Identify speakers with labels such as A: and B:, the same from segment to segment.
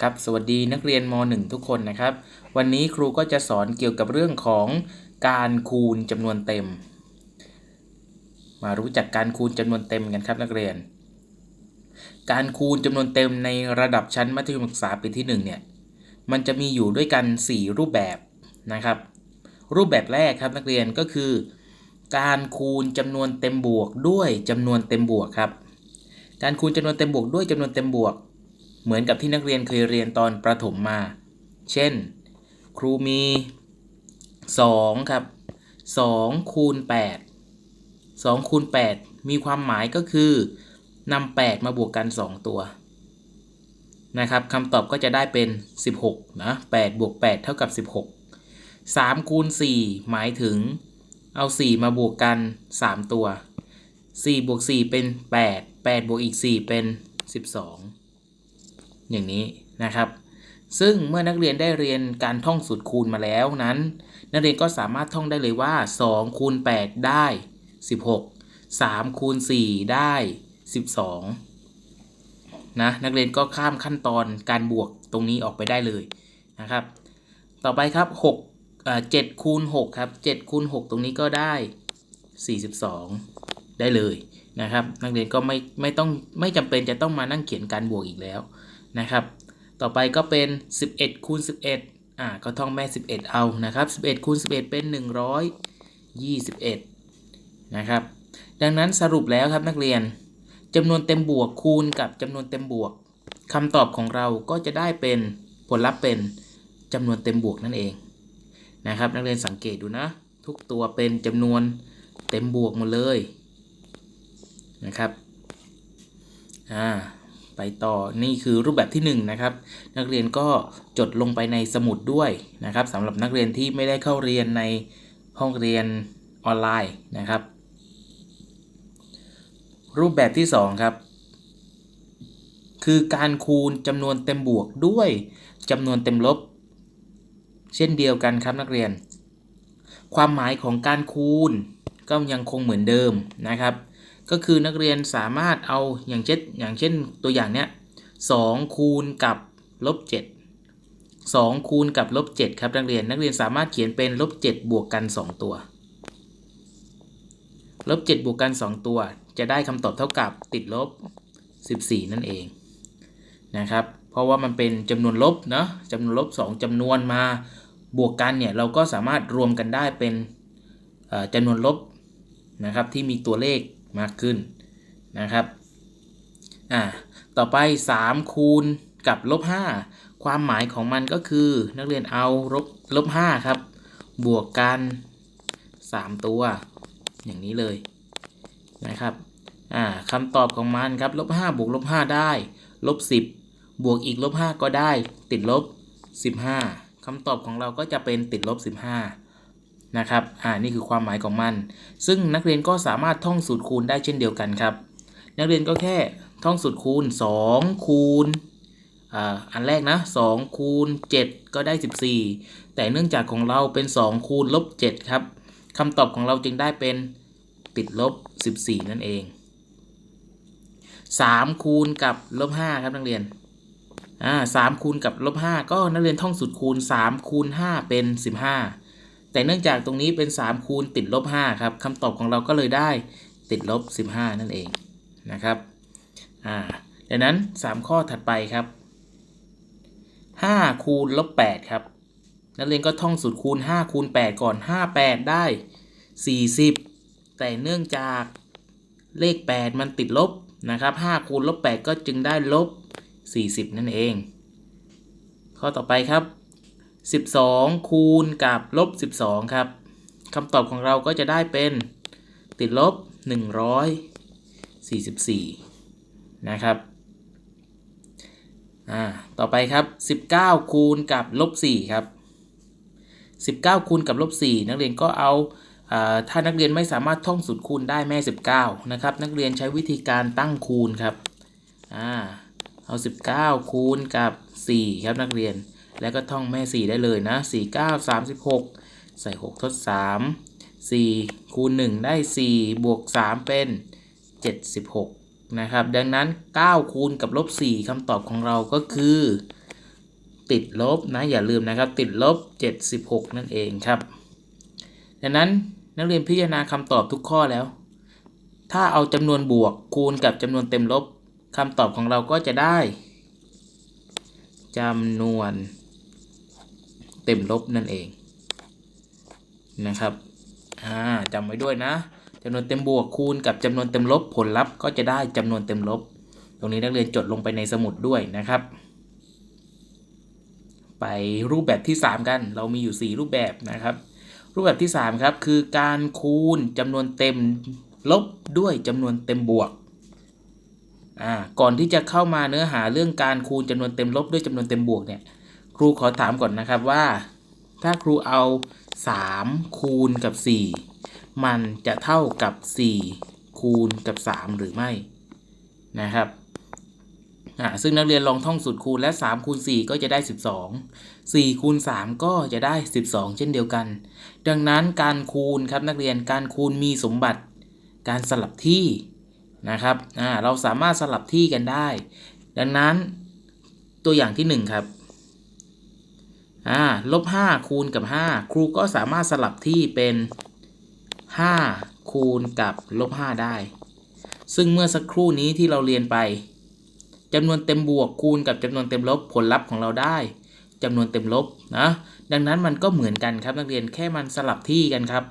A: ครับสวัสดีนักเรียนม .1 ทุกคนนะครับ วันนี้ครูก็จะสอนเกี่ยวกับเรื่องของการคูณจำนวนเต็ม มารู้จักการคูณจำนวนเต็มกันครับนักเรียน การคูณจำนวนเต็มในระดับชั้นมัธยมศึกษาปีที่1เนี่ยมันจะมีอยู่ด้วยกัน 4 รูปแบบนะครับ รูปแบบแรกครับนักเรียนก็คือ การคูณจำนวนเต็มบวกด้วยจำนวนเต็มบวกครับ การคูณจำนวนเต็มบวกด้วยจำนวนเต็มบวก เหมือนกับที่นักเรียนเคยเรียนตอนประถมมา เช่น ครูมี 2 ครับ 2 คูณ 8 2 คูณ 8 มีความหมายก็คือนำ8 มาบวกกัน 2 ตัวนะครับคำตอบก็จะได้เป็น 16 นะ 8 บวก 8 เท่ากับ 16 3 คูณ 4 หมายถึง เอา 4 มาบวกกัน 3 ตัว 4 บวก 4 เป็น 8 8 บวกอีก 4 เป็น 12 อย่างนี้นะครับ ซึ่งเมื่อนักเรียนได้เรียนการท่องสูตรคูณมาแล้วนั้น นักเรียนก็สามารถท่องได้เลยว่า 2 คูณ 8 ได้ 16 3 คูณ 4 ได้ 12 นะ นักเรียนก็ข้ามขั้นตอนการบวกตรงนี้ออกไปได้เลยนะครับ ต่อไปครับ6เอ่อ7คูณ6ครับ7คูณ6ตรงนี้ก็ได้ 42 ได้เลยนะครับ นักเรียนก็ไม่ไม่ต้องไม่จำเป็นจะต้องมานั่งเขียนการบวกอีกแล้ว นะครับ ต่อไปก็เป็น 11คูณ11อ่าก็ท่องแม่ 11 เอานะครับ 11คูณ11 เป็น 121 นะครับ ดังนั้นสรุปแล้วครับนักเรียนจำนวนเต็มบวกคูณกับจำนวนเต็มบวกคำตอบของเราก็จะได้เป็นผลลัพธ์เป็นจำนวนเต็มบวกนั่นเองนะครับ นักเรียนสังเกตดูนะ ทุกตัวเป็นจำนวนเต็มบวกหมดเลยนะครับอ่า ไปต่อนี่คือรูปแบบที่1นนะครับนักเรียนก็จดลงไปในสมุดด้วยนะครับสำหรับนักเรียนที่ไม่ได้เข้าเรียนในห้องเรียนออนไลน์นะครับ รูปแบบที่ 2 ครับ คือการคูณจำนวนเต็มบวกด้วยจำนวนเต็มลบ เช่นเดียวกันครับนักเรียน ความหมายของการคูณก็ยังคงเหมือนเดิมนะครับ ก็คือนักเรียนสามารถเอาอย่างเช่นอย่างเช่นตัวอย่างเนี้ย2คูณกับลบ7 2คูณกับลบ7ครับนักเรียนนักเรียนสามารถเขียนเป็นลบ7บวกกัน2ตัวลบ7บวกกัน2ตัว จะได้คำตอบเท่ากับติดลบ14นั่นเองนะครับ เพราะว่ามันเป็นจำนวนลบเนาะจำนวนลบ2จำนวนมาบวกกันเนี่ยเราก็สามารถรวมกันได้เป็นจำนวนลบนะครับที่มีตัวเลข มากขึ้นนะครับอ่าต่อไป 3 คูณกับลบ5ความหมายของมันก็คือนักเรียนเอาลบลบ5ครับ บวกกัน 3 ตัว อย่างนี้เลยนะครับอ่าคำตอบของมันครับลบ5บวกลบ5ได้ลบ10 บวกอีกลบ5ก็ได้ ติดลบ 15คำตอบของเราก็จะเป็นติดลบ 15 นะครับ อ่า นี่คือความหมายของมัน ซึ่งนักเรียนก็สามารถท่องสูตรคูณได้เช่นเดียวกันครับ นักเรียนก็แค่ท่องสูตรคูณ 2 คูณ อ่า อันแรกนะ2คูณ 7 ก็ได้ 14 แต่เนื่องจากของเราเป็น 2 คูณลบ 7 ครับคำตอบของเราจึงได้เป็นติดลบ 14 นั่นเอง 3 คูณกับลบ 5 ครับนักเรียน อ่าสามคูณกับลบ 5 ก็นักเรียนท่องสูตรคูณ 3 คูณ 5 เป็น 15 แต่เนื่องจากตรงนี้เป็น 3 คูณติดลบ5ครับคำตอบของเราก็เลยได้ติดลบ 15 นั่นเองนะครับอ่าดังนั้น 3 ข้อถัดไปครับ 5 คูณลบ8ครับนักเรียนก็ท่องสูตรคูณ 5 คูณ 8 ก่อน 5 8 ได้ 40 แต่เนื่องจากเลข 8 มันติดลบนะครับ 5 คูณลบ 8 ก็จึงได้ลบ 40 นั่นเอง ข้อต่อไปครับ 12 คูณกับลบ 12 ครับคำตอบของเราก็จะได้เป็นติดลบ 144 นะครับอ่าต่อไปครับ 19 คูณกับลบ 4 ครับ 19 คูณกับลบ 4 นักเรียนก็เอาถ้านักเรียนไม่สามารถท่องสูตรคูณได้แม่ 19 นะครับ นักเรียนใช้วิธีการตั้งคูณครับอ่าเอา 19 คูณกับ 4 ครับนักเรียน แล้วก็ท่องแม่ 4 ได้เลยนะ 4 9 36 ใส่ 6 ทด 3 4 คูณ 1 ได้ 4 บวก 3 เป็น 76 นะครับ ดังนั้น 9 คูณกับลบ 4คำตอบของเราก็คือ ติดลบนะ อย่าลืมนะครับ ติดลบ 76 นั่นเองครับ ดังนั้นนักเรียนพิจารณาคำตอบทุกข้อแล้ว ถ้าเอาจำนวนบวกคูณกับจำนวนเต็มลบคำตอบของเราก็จะได้จำนวน เต็มลบนั่นเองนะครับจำไว้ด้วยนะจำนวนเต็มบวกคูณกับจำนวนเต็มลบผลลัพธ์ก็จะได้จำนวนเต็มลบ ตรงนี้นักเรียนจดลงไปในสมุดด้วยนะครับ ไปรูปแบบที่ 3 กัน เรามีอยู่ 4 รูปแบบนะครับ รูปแบบที่ 3 ครับ คือการคูณจำนวนเต็มลบด้วยจำนวนเต็มบวกอ่าก่อนที่จะเข้ามาเนื้อหาเรื่องการคูณจำนวนเต็มลบด้วยจำนวนเต็มบวกเนี่ย ครูขอถามก่อนนะครับว่า ถ้าครูเอา3คูณกับ 4 มันจะเท่ากับ 4 คูณกับ 3 หรือไม่นะครับอ่าซึ่งนักเรียนลองท่องสูตรคูณและ 3 คูณ 4 ก็จะได้ 12 4 คูณ 3 ก็จะได้ 12 เช่นเดียวกัน ดังนั้นการคูณครับนักเรียนการคูณมีสมบัติ การสลับที่นะครับอ่าเราสามารถสลับที่กันได้ ดังนั้นตัวอย่างที่ 1 ครับ อ่าลบ 5 คูณกับ 5 ครูก็สามารถสลับที่เป็น 5 คูณกับลบ 5 ได้ ซึ่งเมื่อสักครู่นี้ที่เราเรียนไปจำนวนเต็มบวกคูณกับจำนวนเต็มลบผลลัพธ์ของเราได้จำนวนเต็มลบนะดังนั้นมันก็เหมือนกันครับนักเรียนแค่มันสลับที่กันครับ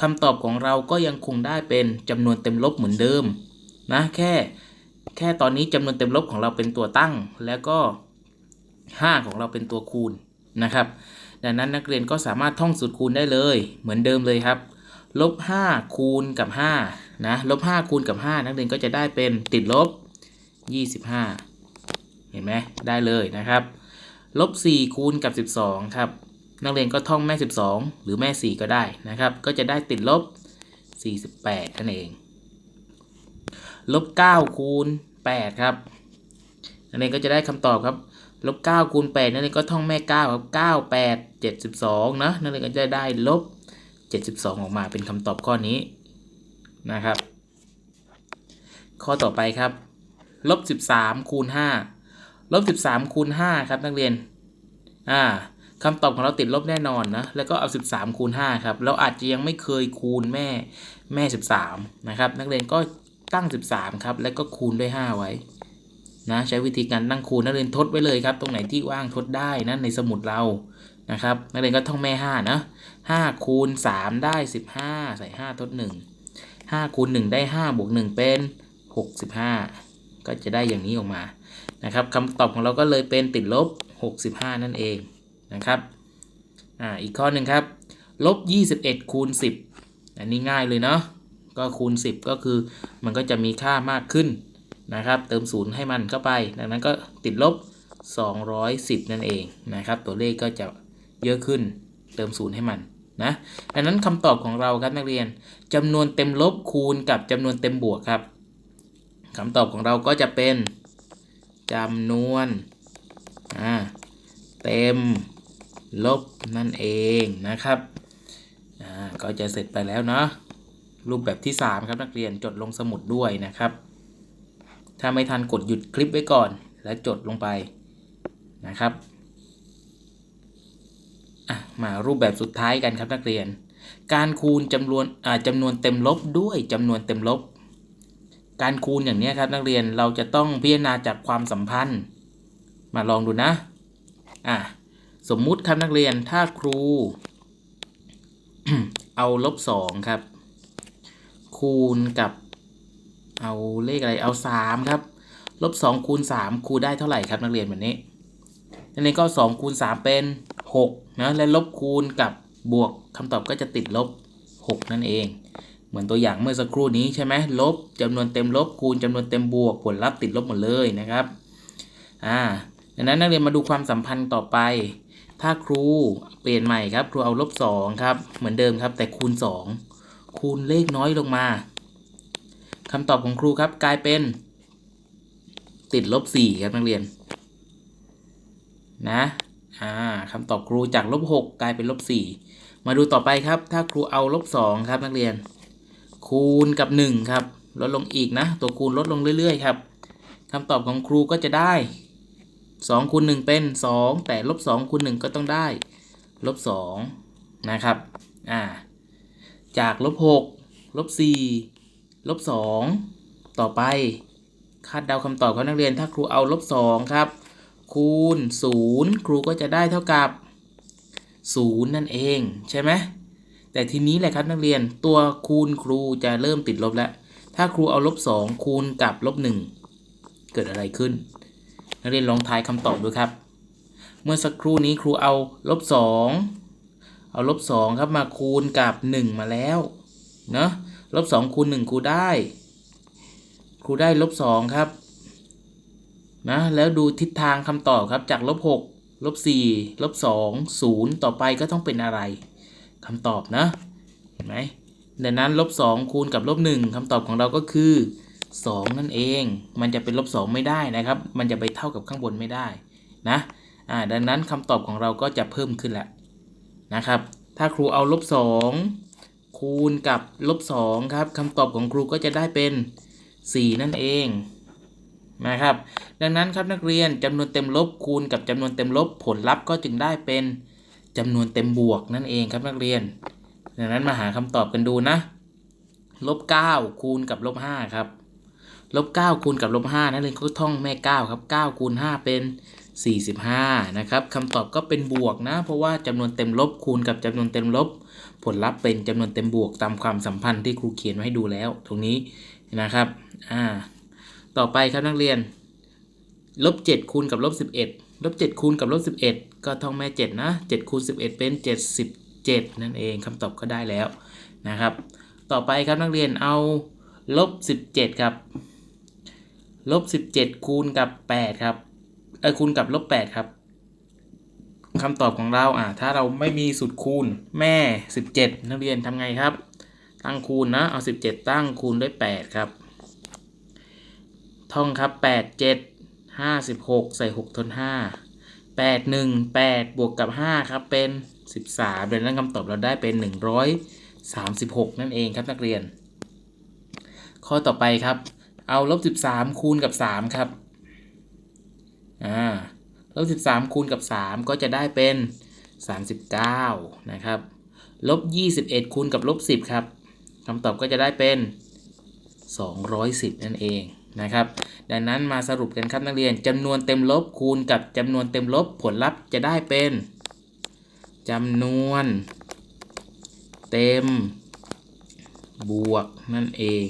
A: คำตอบของเราก็ยังคงได้เป็นจำนวนเต็มลบเหมือนเดิมนะแค่แค่ตอนนี้จำนวนเต็มลบของเราเป็นตัวตั้ง แล้วก็ 5 ของเราเป็นตัวคูณ นะครับ ดังนั้นนักเรียนก็สามารถท่องสูตรคูณได้เลย เหมือนเดิมเลยครับลบ5คูณกับ5นะลบ5คูณกับ 5 นักเรียนก็จะได้เป็นติดลบ 25 เห็นไหมได้เลยนะครับลบ4คูณกับ 12ครับนักเรียนก็ท่องแม่ 12 หรือแม่ 4 ก็ได้นะครับ ก็จะได้ติดลบ 48นั่นเองลบ9คูณ8ครับนักเรียนก็จะได้คำตอบครับ ลบ9คูณ8นักเรียนก็ท่องแม่9ครับ9 8 72นะนักเรียนก็จะได้ลบ72ออกมาเป็นคำตอบข้อนี้นะครับ ข้อต่อไปครับลบ13คูณ5ลบ13คูณ5ครับนักเรียนอ่าคำตอบของเราติดลบแน่นอนนะ แล้วก็เอา 13 คูณ 5 ครับ เราอาจจะยังไม่เคยคูณแม่แม่ 13 นะครับ นักเรียนก็ตั้ง 13 ครับ แล้วก็คูณด้วย 5 ไว้ นะใช้วิธีการตั้งคูณนักเรียนทดไว้เลยครับ ตรงไหนที่ว่างทดได้นะในสมุดเรานะครับนักเรียนก็ท่องแม่5นะ5คูณ3ได้ 15 ใส่ 5 ทด 1 5คูณ1ได้5บวก1เป็น 65 ก็จะได้อย่างนี้ออกมานะครับคำตอบของเราก็เลยเป็นติดลบ 65 นั่นเองนะครับอ่าอีกข้อหนึ่งครับลบ 21 คูณ 10 อันนี้ง่ายเลยเนาะก็คูณ 10 ก็คือมันก็จะมีค่ามากขึ้น นะครับ เติมศูนย์ให้มันเข้าไป ดังนั้นก็ติดลบ 210 นั่นเองนะครับ ตัวเลขก็จะเยอะขึ้น เติมศูนย์ให้มันนะดังนั้นคำตอบของเราครับนักเรียนจำนวนเต็มลบคูณกับจำนวนเต็มบวกครับคำตอบของเราก็จะเป็นจำนวนอ่าเต็มลบนั่นเองนะครับอ่าก็จะเสร็จไปแล้วเนาะรูปแบบที่ 3 ครับนักเรียนจดลงสมุดด้วยนะครับ ถ้าไม่ทันกดหยุดคลิปไว้ก่อน แล้วจดลงไปนะครับมารูปแบบสุดท้ายกันครับนักเรียน การคูณจำนวนจำนวนเต็มลบด้วยจำนวนเต็มลบ การคูณอย่างนี้ครับนักเรียนเราจะต้องพิจารณาจากความสัมพันธ์ มาลองดูนะอะสมมุติครับนักเรียนถ้าครู เอาลบสองครับ คูณกับ เอาเลขอะไรเอาสามครับ ลบสองคูณสามครูได้เท่าไหร่ครับนักเรียนแบบนี้ นักเรียนก็สองคูณสามเป็น6นะและลบคูณกับบวกคำตอบก็จะติดลบ 6 นั่นเอง เหมือนตัวอย่างเมื่อสักครู่นี้ใช่ไหมลบจำนวนเต็มลบคูณจำนวนเต็มบวกผลลัพธ์ติดลบหมดเลยนะครับอ่าดังนั้นนักเรียนมาดูความสัมพันธ์ต่อไป ถ้าครูเปลี่ยนใหม่ครับ ครูเอาลบ2ครับ เหมือนเดิมครับ แต่คูณ 2 คูณเลขน้อยลงมา คำตอบของครูครับกลายเป็น ติดลบ4ครับนักเรียน นะอ่าคำตอบครูจากลบ6กลายเป็นลบ4มาดูต่อไปครับ ถ้าครูเอาลบ2ครับนักเรียน คูณกับ1ครับ ลดลงอีกนะ ตัวคูณลดลงเรื่อยๆครับคำตอบของครูก็จะได้2คูณ1เป็น 2 แต่ลบ2คูณ1ก็ต้องได้ลบ2นะครับ อ่า จากลบ6ลบ4 ลบ 2 ต่อไป คาดเดาคำตอบของนักเรียน ถ้าครูเอาลบ 2 ครับ คูณ 0 ครูก็จะได้เท่ากับ 0 นั่นเองใช่ไหมแต่ทีนี้แหละครับนักเรียนตัวคูณครูจะเริ่มติดลบแล้ว ถ้าครูเอาลบ 2 คูณกับลบ 1 เกิดอะไรขึ้น นักเรียนลองทายคำตอบดูครับ เมื่อสักครู่นี้ครูเอาลบ 2 เอาลบ 2 ครับมาคูณกับ 1 มาแล้วเนาะ ลบ2คูณ1ครูได้ ครูได้ลบ2ครับนะแล้วดูทิศทางคำตอบครับจากลบ6ลบ4ลบ2 0ต่อไปก็ต้องเป็นอะไรคำตอบนะเห็นไหมดังนั้นลบ2คูณกับลบ1คำตอบของเราก็คือ2นั่นเอง มันจะเป็นลบ2ไม่ได้นะครับ มันจะไปเท่ากับข้างบนไม่ได้นะอ่าดังนั้นคำตอบของเราก็จะเพิ่มขึ้นแหละนะครับ ถ้าครูเอาลบ2 คูณกับลบ2ครับคำตอบของครูก็จะได้เป็น 4 นั่นเองนะครับ ดังนั้นครับนักเรียนจำนวนเต็มลบคูณกับจำนวนเต็มลบผลลัพธ์ก็จึงได้เป็นจำนวนเต็มบวกนั่นเองครับนักเรียน ดังนั้นมาหาคำตอบกันดูนะลบ9คูณกับลบ5ครับลบ9คูณกับลบ5นักเรียนก็ท่องแม่9ครับ9คูณ5เป็น 45นะครับคำตอบก็เป็นบวกนะ เพราะว่าจำนวนเต็มลบคูณกับจำนวนเต็มลบ ผลลัพธ์เป็นจำนวนเต็มบวกตามความสัมพันธ์ที่ครูเขียนไว้ให้ดูแล้ว ตรงนี้นะครับอ่าต่อไปครับนักเรียนลบ7คูณกับลบ11ลบ7คูณกับลบ11 ก็ท่องแม่ 7 นะ7คูณ11 เป็น 77 นั่นเองคำตอบก็ได้แล้วนะครับ ต่อไปครับนักเรียนเอาลบ17ครับลบ17คูณกับ8ครับเออคูณกับลบ8ครับ คำตอบของเราอ่าถ้าเราไม่มีสูตรคูณแม่ 17 นักเรียนทำไงครับ ตั้งคูณนะ เอา 17 ตั้งคูณด้วย 8 ครับ ท่องครับ 8 7 56 ใส่ 6 ทน 5 8 1 8 บวกกับ 5 ครับ เป็น 13ดังนั้นคำตอบเราได้เป็น 136 นั่นเองครับนักเรียน ข้อต่อไปครับ เอาลบ 13 คูณกับ 3 ครับ อ่า ลบ13 คูณกับ 3 ก็จะได้เป็น 39 นะครับลบ21 คูณกับลบ10 ครับคำตอบก็จะได้เป็น 210 นั่นเองนะครับ ดังนั้นมาสรุปกันครับนักเรียนจำนวนเต็มลบคูณกับจำนวนเต็มลบผลลัพธ์จะได้เป็นจำนวน เต็ม บวกนั่นเอง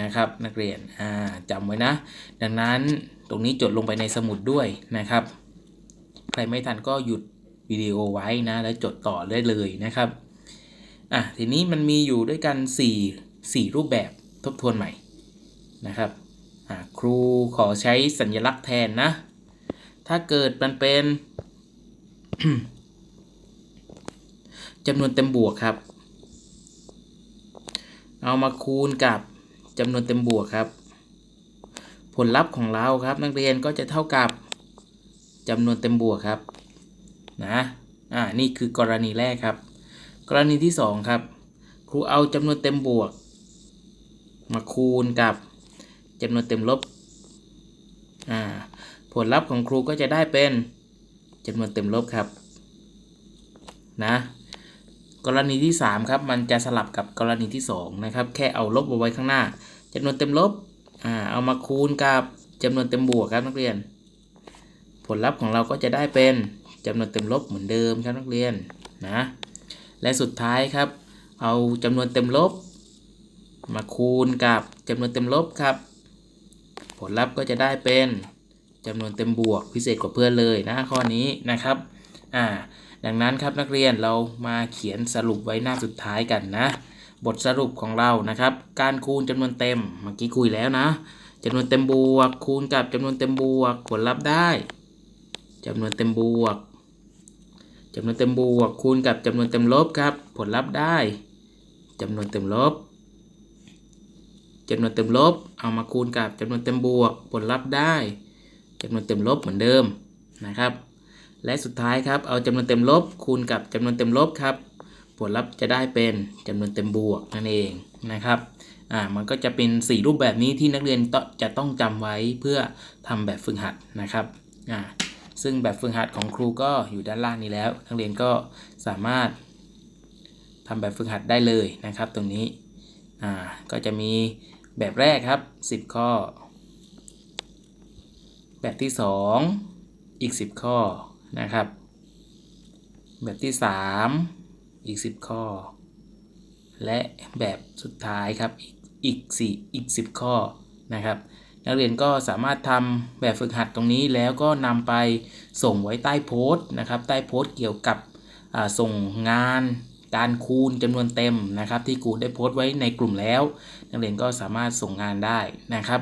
A: นะครับ นักเรียนจำไว้นะ ดังนั้น ตรงนี้จดลงไปในสมุดด้วยนะครับ ใครไม่ทันก็หยุดวิดีโอไว้นะ แล้วจดต่อได้เลยนะครับอะทีนี้มันมีอยู่ด้วยกัน 4 4 รูปแบบทบทวนใหม่นะครับอะครูขอใช้สัญลักษณ์แทนนะ ถ้าเกิดมันเป็นจำนวนเต็มบวกครับ เอามาคูณกับจำนวนเต็มบวกครับ ผลลัพธ์ของเราครับ นักเรียนก็จะเท่ากับจำนวนเต็มบวกครับนะอ่านี่คือกรณีแรกครับ กรณีที่ 2 ครับ ครูเอาจำนวนเต็มบวก มาคูณกับจำนวนเต็มลบอ่าผลลัพธ์ของครูก็จะได้เป็นจำนวนเต็มลบครับนะกรณีที่ 3 ครับ มันจะสลับกับกรณีที่ 2 นะครับ แค่เอาลบเอาไว้ข้างหน้าจำนวนเต็มลบ อ่าเอามาคูณกับจำนวนเต็มบวกครับนักเรียน ผลลัพธ์ของเราก็จะได้เป็นจำนวนเต็มลบเหมือนเดิมครับนักเรียนนะและสุดท้ายครับ เอาจำนวนเต็มลบ มาคูณกับจำนวนเต็มลบครับ ผลลัพธ์ก็จะได้เป็นจำนวนเต็มบวกพิเศษกว่าเพื่อนเลยนะข้อนี้นะครับอ่าดังนั้นครับนักเรียนเรามาเขียนสรุปไว้หน้าสุดท้ายกันนะ บทสรุปของเรานะครับ การคูณจำนวนเต็มเมื่อกี้คุยแล้วนะจำนวนเต็มบวก คูณกับจำนวนเต็มบวกผลลัพธ์ได้จำนวนเต็มบวกจำนวนเต็มบวก คูณกับจำนวนเต็มลบครับ ผลลัพธ์ได้จำนวนเต็มลบจำนวนเต็มลบ เอามาคูณกับจำนวนเต็มบวก ผลลัพธ์ได้จำนวนเต็มลบเหมือนเดิมนะครับ และสุดท้ายครับเอาจำนวนเต็มลบ คูณกับจำนวนเต็มลบครับ ผลลัพธ์จะได้เป็นจำนวนเต็มบวกนั่นเองนะครับอ่ามันก็จะเป็น 4 รูปแบบนี้ที่นักเรียนจะต้องจำไว้เพื่อทำแบบฝึกหัดนะครับอ่าซึ่งแบบฝึกหัดของครูก็อยู่ด้านล่างนี้แล้ว นักเรียนก็สามารถทำแบบฝึกหัดได้เลยนะครับ ตรงนี้อ่าก็จะมีแบบแรกครับ 10 ข้อ แบบที่ 2 อีก 10 ข้อนะครับ แบบที่ 3 อีก 10 ข้อ และแบบสุดท้ายครับอีกอีก4อีก 10 ข้อนะครับ นักเรียนก็สามารถทำแบบฝึกหัดตรงนี้แล้วก็นำไปส่งไว้ใต้โพสต์นะครับ ใต้โพสต์เกี่ยวกับส่งงานการคูณจำนวนเต็มนะครับ ที่ครูได้โพสต์ไว้ในกลุ่มแล้ว นักเรียนก็สามารถส่งงานได้นะครับ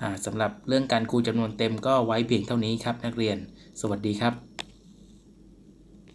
A: อ่าสำหรับเรื่องการคูณจำนวนเต็มก็ไว้เพียงเท่านี้ครับนักเรียน สวัสดีครับ